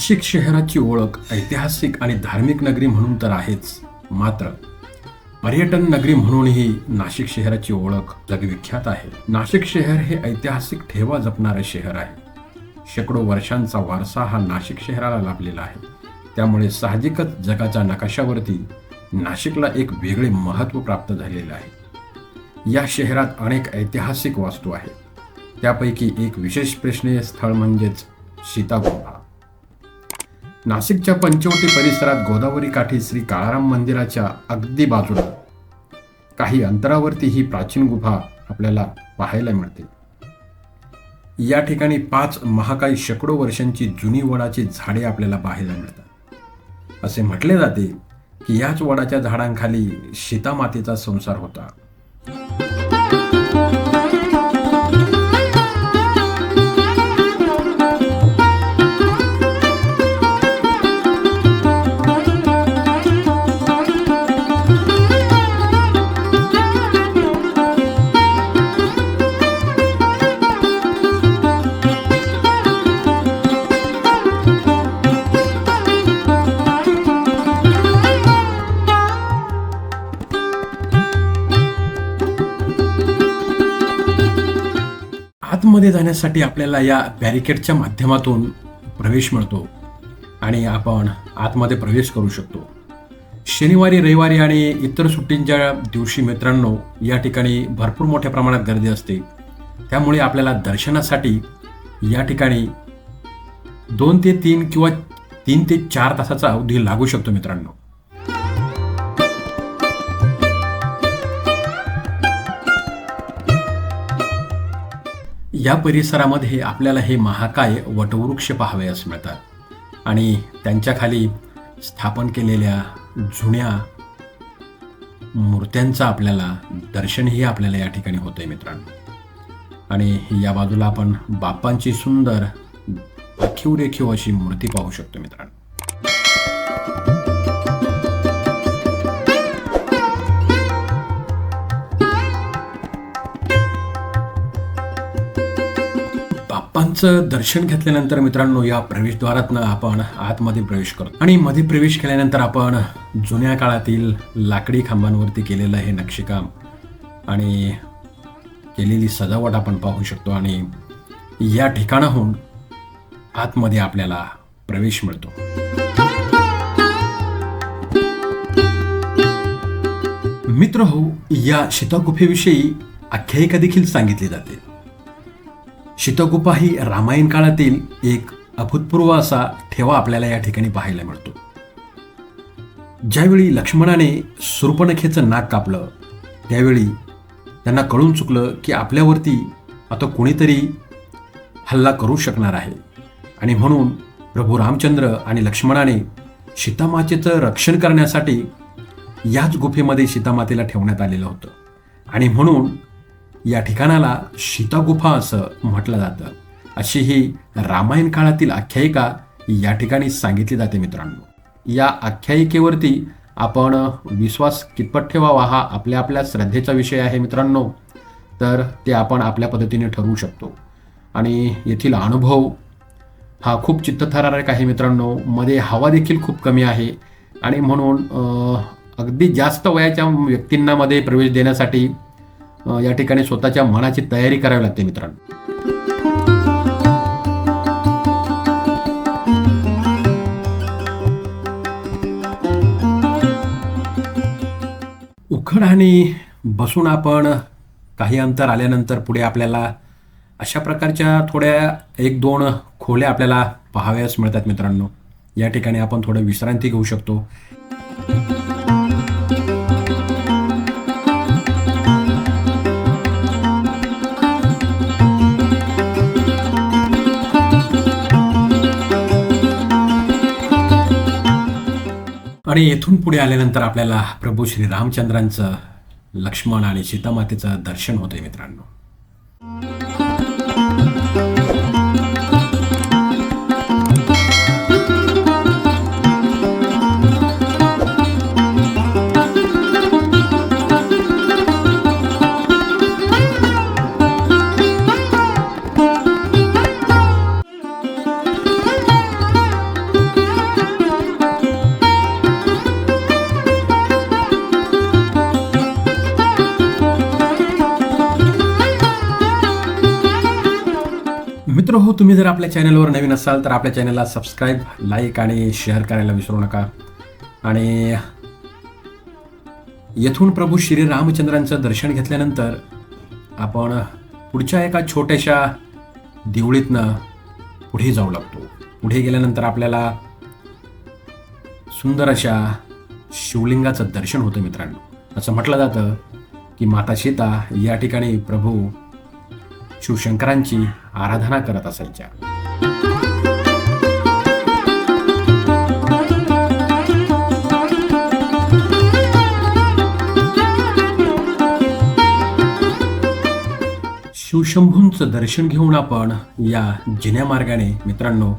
नाशिक शहराची ओळख ऐतिहासिक आणि धार्मिक नगरी म्हणून तर आहेच. मात्र पर्यटन नगरी म्हणूनही नाशिक शहराची ओळख जगविख्यात आहे. नाशिक शहर हे ऐतिहासिक ठेवा जपणारे शहर आहे. शेकडो वर्षांचा वारसा हा नाशिक शहराला लाभलेला आहे. त्यामुळे साहजिकच जगाच्या नकाशावरती नाशिकला एक वेगळे महत्त्व प्राप्त झालेले आहे. या शहरात अनेक ऐतिहासिक वास्तू आहेत. त्यापैकी एक विशेष प्रेक्षणीय स्थळ म्हणजेच सीतागुंफा नाशिकच्या पंचवटी परिसरात गोदावरी काठी श्री काळाराम मंदिराच्या अगदी बाजूला. काही अंतरावरती ही प्राचीन गुफा आपल्याला पाहायला मिळते. या ठिकाणी पाच महाकाय शेकडो वर्षांची जुनी वडाची झाडे आपल्याला पाहायला मिळतात. असे म्हटले जाते की याच वडाच्या झाडांखाली सीतामातेचा संसार होता. आतमध्ये जाण्यासाठी आपल्याला या बॅरिकेडच्या माध्यमातून प्रवेश मिळतो आणि आपण आतमध्ये प्रवेश करू शकतो. शनिवारी रविवारी आणि इतर सुट्टींच्या दिवशी मित्रांनो या ठिकाणी भरपूर मोठ्या प्रमाणात गर्दी असते. त्यामुळे आपल्याला दर्शनासाठी या ठिकाणी दोन ते तीन किंवा तीन ते चार तासाचा अवधी लागू शकतो मित्रांनो. या परिसरामध्ये आपल्याला हे महाकाय वटवृक्ष पाहावयास मिळतात. आणि त्यांच्याखाली स्थापन केलेल्या जुन्या मूर्त्यांचं आपल्याला दर्शनही आपल्याला या ठिकाणी होतंय मित्रांनो. आणि या बाजूला आपण बाप्पांची सुंदर आखीव रेखीव अशी मूर्ती पाहू शकतो मित्रांनो. बाप्पांचं दर्शन घेतल्यानंतर मित्रांनो या प्रवेशद्वारातनं आपण आतमध्ये प्रवेश करतो. आणि मध्ये प्रवेश केल्यानंतर आपण जुन्या काळातील लाकडी खांबांवरती केलेलं हे नक्षीकाम आणि केलेली सजावट आपण पाहू शकतो आणि या ठिकाणाहून आतमध्ये आपल्याला प्रवेश मिळतो. मित्र हो या सीतागुफेविषयी आख्यायिका देखील सांगितली जाते. सीतागुफा ही रामायण काळातील एक अभूतपूर्व असा ठेवा आपल्याला या ठिकाणी पाहायला मिळतो. ज्यावेळी लक्ष्मणाने सुर्पणखेचं नाक कापलं त्यावेळी त्यांना कळून चुकलं की आपल्यावरती आता कोणीतरी हल्ला करू शकणार आहे. आणि म्हणून प्रभू रामचंद्र आणि लक्ष्मणाने सीतामातेचं रक्षण करण्यासाठी याच गुफेमध्ये सीतामातेला ठेवण्यात आलेलं होतं. आणि म्हणून या ठिकाणाला शीतागुफा असं म्हटलं जातं. अशी ही रामायण काळातील आख्यायिका या ठिकाणी सांगितली जाते मित्रांनो. या आख्यायिकेवरती आपण विश्वास कितपत ठेवावा हा आपल्या आपल्या श्रद्धेचा विषय आहे मित्रांनो. तर ते आपण आपल्या पद्धतीने ठरवू शकतो. आणि येथील अनुभव हा खूप चित्तथरारक आहे मित्रांनो. मध्ये हवा देखील खूप कमी आहे. आणि म्हणून अगदी जास्त वयाच्या व्यक्तींना मध्ये प्रवेश देण्यासाठी या ठिकाणी स्वतःच्या मनाची तयारी करावी लागते मित्रांनो. उखड आणि बसून आपण काही अंतर आल्यानंतर पुढे आपल्याला अशा प्रकारच्या थोड्या एक दोन खोल्या आपल्याला पाहाव्यास मिळतात मित्रांनो. या ठिकाणी आपण थोडं विश्रांती घेऊ शकतो. आणि येथून पुढे आल्यानंतर आपल्याला प्रभू श्री रामचंद्रांचं लक्ष्मण आणि सीतामातेचं दर्शन होतंय मित्रांनो. मित्र हो तुम्ही जर आपल्या चॅनलवर नवीन असाल तर आपल्या चॅनलला सबस्क्राईब लाईक आणि शेअर करायला विसरू नका. आणि येथून प्रभू श्री रामचंद्रांचं दर्शन घेतल्यानंतर आपण पुढच्या एका छोट्याशा देवळीतनं पुढे जाऊ लागतो. पुढे गेल्यानंतर आपल्याला सुंदर अशा शिवलिंगाचं दर्शन होतं मित्रांनो. असं म्हटलं जातं की माता सीता या ठिकाणी प्रभू शिवशंकरांची आराधना करत असायच्या शिवशंभूंचं दर्शन घेऊन आपण या जिन्या मार्गाने मित्रांनो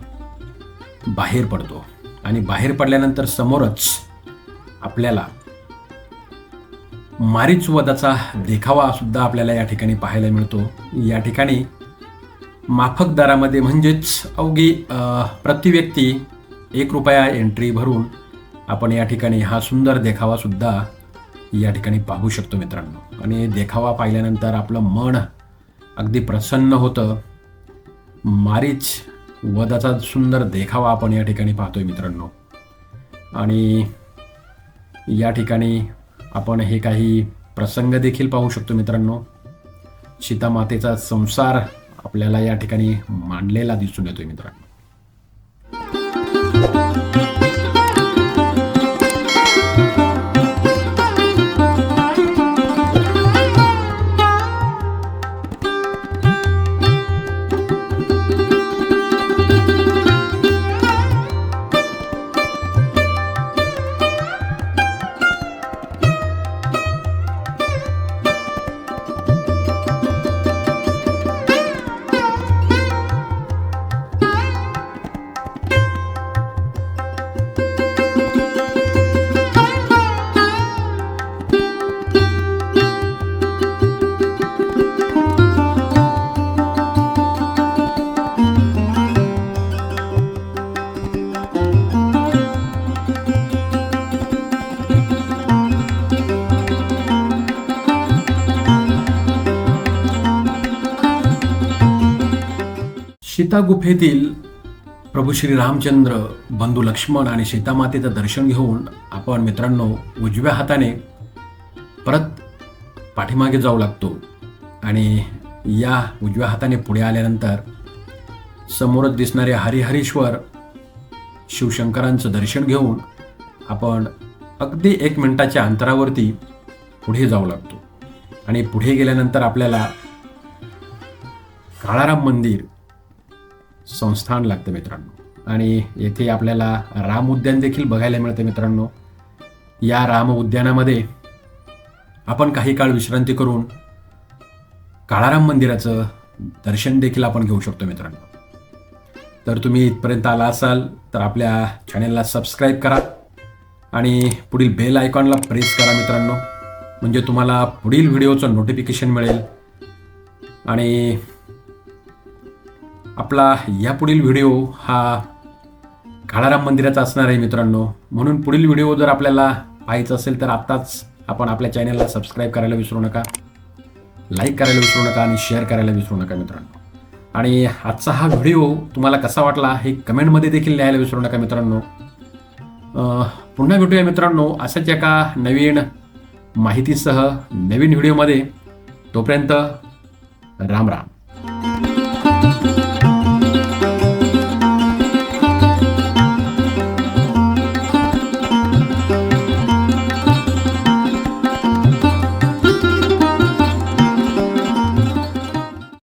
बाहेर पडतो. आणि बाहेर पडल्यानंतर समोरच आपल्याला मारीच वदाचा देखावा सुद्धा आपल्याला या ठिकाणी पाहायला मिळतो. या ठिकाणी माफक दरामध्ये म्हणजेच अवघी प्रतिव्यक्ती प्रति व्यक्ती एक रुपया एंट्री भरून आपण या ठिकाणी हा सुंदर देखावासुद्धा या ठिकाणी पाहू शकतो मित्रांनो. आणि देखावा पाहिल्यानंतर आपलं मन अगदी प्रसन्न होतं. मारीच वधाचा सुंदर देखावा आपण या ठिकाणी पाहतोय मित्रांनो. आणि या ठिकाणी आपण हे काही प्रसंग देखील पाहू शकतो मित्रांनो. सीतामातेचा संसार आपल्याला या ठिकाणी मांडलेला दिसून येतोय मित्रांनो. सीता गुफेतील प्रभू श्री रामचंद्र बंधू लक्ष्मण आणि सीतामातेचं दर्शन घेऊन आपण मित्रांनो उजव्या हाताने परत पाठीमागे जाऊ लागतो. आणि या उजव्या हाताने पुढे आल्यानंतर समोरच दिसणारे हरिहरीश्वर शिवशंकरांचं दर्शन घेऊन आपण अगदी एक मिनटाच्या अंतरावरती पुढे जाऊ लागतो. आणि पुढे गेल्यानंतर आपल्याला काळाराम मंदिर संस्थान लागतं मित्रांनो. आणि येथे आपल्याला राम उद्यान देखील बघायला मिळतं मित्रांनो. या राम उद्यानामध्ये आपण काही काळ विश्रांती करून काळाराम मंदिराचं दर्शन देखील आपण घेऊ शकतो मित्रांनो. तर तुम्ही इथपर्यंत आला असाल तर आपल्या चॅनेलला सबस्क्राईब करा आणि पुढील बेल आयकॉनला प्रेस करा मित्रांनो. म्हणजे तुम्हाला पुढील व्हिडिओचं नोटिफिकेशन मिळेल. आणि आपला यापुढील व्हिडिओ हा काळाराम मंदिराचा असणार आहे मित्रांनो. म्हणून पुढील व्हिडिओ जर आपल्याला पाहायचा असेल तर आत्ताच आपण आपल्या चॅनलला सबस्क्राईब करायला विसरू नका. लाईक करायला विसरू नका आणि शेअर करायला विसरू नका मित्रांनो. आणि आजचा हा व्हिडिओ तुम्हाला कसा वाटला हे कमेंटमध्ये देखील लिहायला विसरू नका मित्रांनो. पुन्हा भेटूया मित्रांनो अशाच एका नवीन माहितीसह नवीन व्हिडिओमध्ये. तोपर्यंत राम राम.